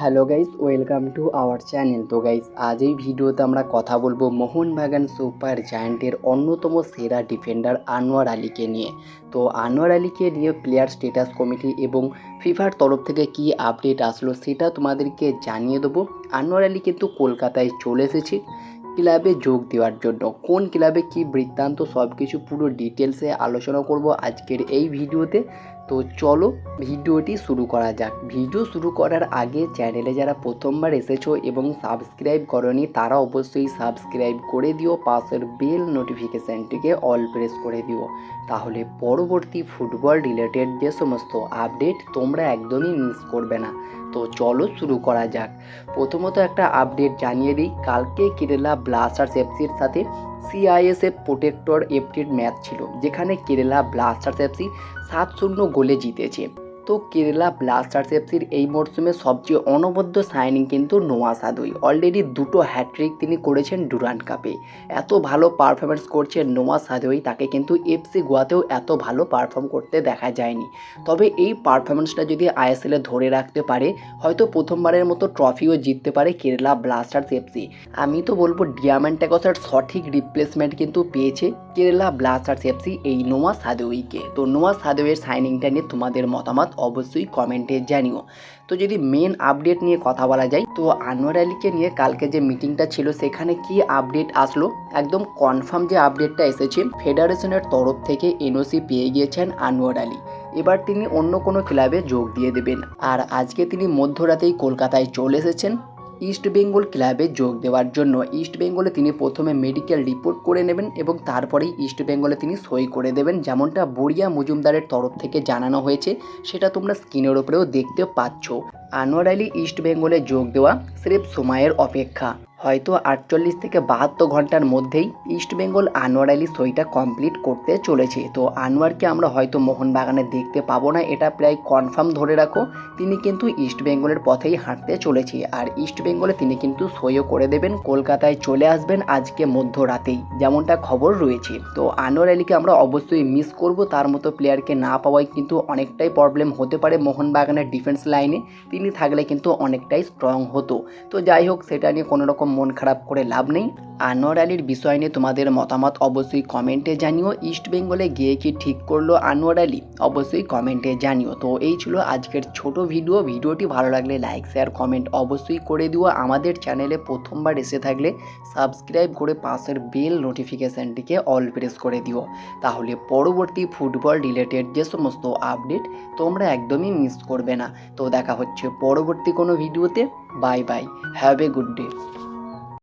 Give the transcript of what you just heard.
Hello guys, welcome to our channel. তো guys, আজ এই ভিডিওতে আমরা কথা বলব মোহনবাগান সুপার জায়ান্টের অন্যতম সেরা ডিফেন্ডার আনোয়ার আলীকে নিয়ে। তো আনোয়ার আলীকে নিয়ে প্লেয়ার স্টেটাস কমিটি এবং ফিফার তরফ থেকে কি আপডেট আসলো সেটা তোমাদেরকে জানিয়ে দেবো। আনোয়ার আলী কিন্তু কলকাতায় চলে এসেছে, ক্লাবে যোগ দেওয়ার জন্য। কোন ক্লাবে কি বৃত্তান্ত সব কিছু পুরো ডিটেলসে আলোচনা করব আজকের এই ভিডিওতে। তো চলো ভিডিওটি শুরু করা যাক। ভিডিও শুরু করার আগে চ্যানেলে যারা প্রথমবার এসেছ এবং সাবস্ক্রাইব করনি, তারা অবশ্যই সাবস্ক্রাইব করে দিও, পাশের বেল নোটিফিকেশানটিকে অল প্রেস করে দিও। তাহলে পরবর্তী ফুটবল রিলেটেড যে সমস্ত আপডেট তোমরা একদমই মিস করবে না। তো চলো শুরু করা যাক। প্রথমত একটা আপডেট জানিয়ে দিই। কালকে কেরালা ব্লাস্টার্স এফসির সাথে সিআইএসএফ প্রোটেক্টর এফটির ম্যাচ ছিল যেখানে কেরালা ব্লাস্টার্স এফসি সাত শূন্য গোলে জিতেছে। কেরালা ব্লাস্টার্স এফসির এই মরশুমে সবচেয়ে অনবদ্য সাইনিং কিন্তু নোয়া সাদুই। অলরেডি দুটো হ্যাট্রিক তিনি করেছেন ডুরান কাপে। এত ভালো পারফরমেন্স করছেন নোয়া সাদুই, তাকে কিন্তু এফসি গোয়াতেও এত ভালো পারফর্ম করতে দেখা যায়নি। তবে এই পারফরমেন্সটা যদি আইএসএলে ধরে রাখতে পারে, হয়তো প্রথমবারের মতো ট্রফিও জিততে পারে কেরালা ব্লাস্টার্স এফসি আমি তো বলব ডিয়ামেন্টাকসের সঠিক রিপ্লেসমেন্ট কিন্তু পেয়েছে কেরালা ব্লাস্টার্স এফসি এই নোয়া সাদুইকে। তো নোয়া সাদুইয়ের সাইনিংটা নিয়ে তোমাদের মতামত অবশ্যই কমেন্টে জানিও। তো যদি মেন আপডেট নিয়ে কথা বলা যায়, তো আনোয়ার আলীকে নিয়ে কালকে যে মিটিংটা ছিল, সেখানে কি আপডেট আসলো? একদম কনফার্ম যে আপডেটটা এসেছে ফেডারেশনের তরফ থেকে এনওসি পেয়ে গিয়েছেন আনোয়ার আলী। এবার তিনি অন্য কোনো ক্লাবে যোগ দিয়ে দেবেন। আর আজকে তিনি মধ্যরাতেই কলকাতায় চলে এসেছেন। ইস্ট বেঙ্গল ক্লাবে যোগ দেওয়ার জন্য ইস্ট বেঙ্গলে তিনি প্রথমে মেডিকেল রিপোর্ট করে নেবেন এবং তারপরেই ইস্ট বেঙ্গলে তিনি সই করে দেবেন, যেমনটা বড়িয়া মজুমদারের তরফ থেকে জানানো হয়েছে। সেটা তোমরা স্ক্রিনের ওপরেও দেখতে পাচ্ছ। আনোয়ার আলী ইস্ট বেঙ্গলে যোগ দেওয়া স্রেফ সময়ের অপেক্ষা। হয়তো আটচল্লিশ থেকে বাহাত্তর ঘণ্টার মধ্যেই ইস্ট বেঙ্গল আনোয়ার আলী সইটা কমপ্লিট করতে চলেছে। তো আনোয়ারকে আমরা হয়তো মোহনবাগানে দেখতে পাবো না, এটা প্রায় কনফার্ম ধরে রাখো। তিনি কিন্তু ইস্ট বেঙ্গলের পথেই হাঁটতে চলেছে আর ইস্ট বেঙ্গলে তিনি কিন্তু সইও করে দেবেন, কলকাতায় চলে আসবেন আজকে মধ্যরাতেই, যেমনটা খবর রয়েছে। তো আনোয়ার আলীকে আমরা অবশ্যই মিস করব, তার মতো প্লেয়ারকে না পাওয়ায় কিন্তু অনেকটাই প্রবলেম হতে পারে মোহনবাগানের ডিফেন্স লাইনে তিনি থাকলে কিন্তু অনেকটাই স্ট্রং হতো। তো যাই হোক, সেটা নিয়ে কোনো রকম মন খারাপ করে লাভ নেই। আনোয়ার আলীর বিষয় নিয়ে তোমাদের মতামত অবশ্যই কমেন্টে জানিও। ইস্ট বেঙ্গলে গিয়ে কি ঠিক করল আনোয়ার আলী? অবশ্যই কমেন্টে জানিও। তো এই ছিল আজকের ছোট ভিডিও। ভিডিওটি ভালো লাগলে লাইক, শেয়ার, কমেন্ট অবশ্যই করে দিও। আমাদের চ্যানেলে প্রথমবার এসে থাকলে সাবস্ক্রাইব করে পাশের বেল নোটিফিকেশানটিকে অল প্রেস করে দিও। তাহলে পরবর্তী ফুটবল রিলেটেড যে সমস্ত আপডেট তোমরা একদমই মিস করবে না। তো দেখা হচ্ছে পরবর্তী কোনো ভিডিওতে। Bye bye. Have a good day.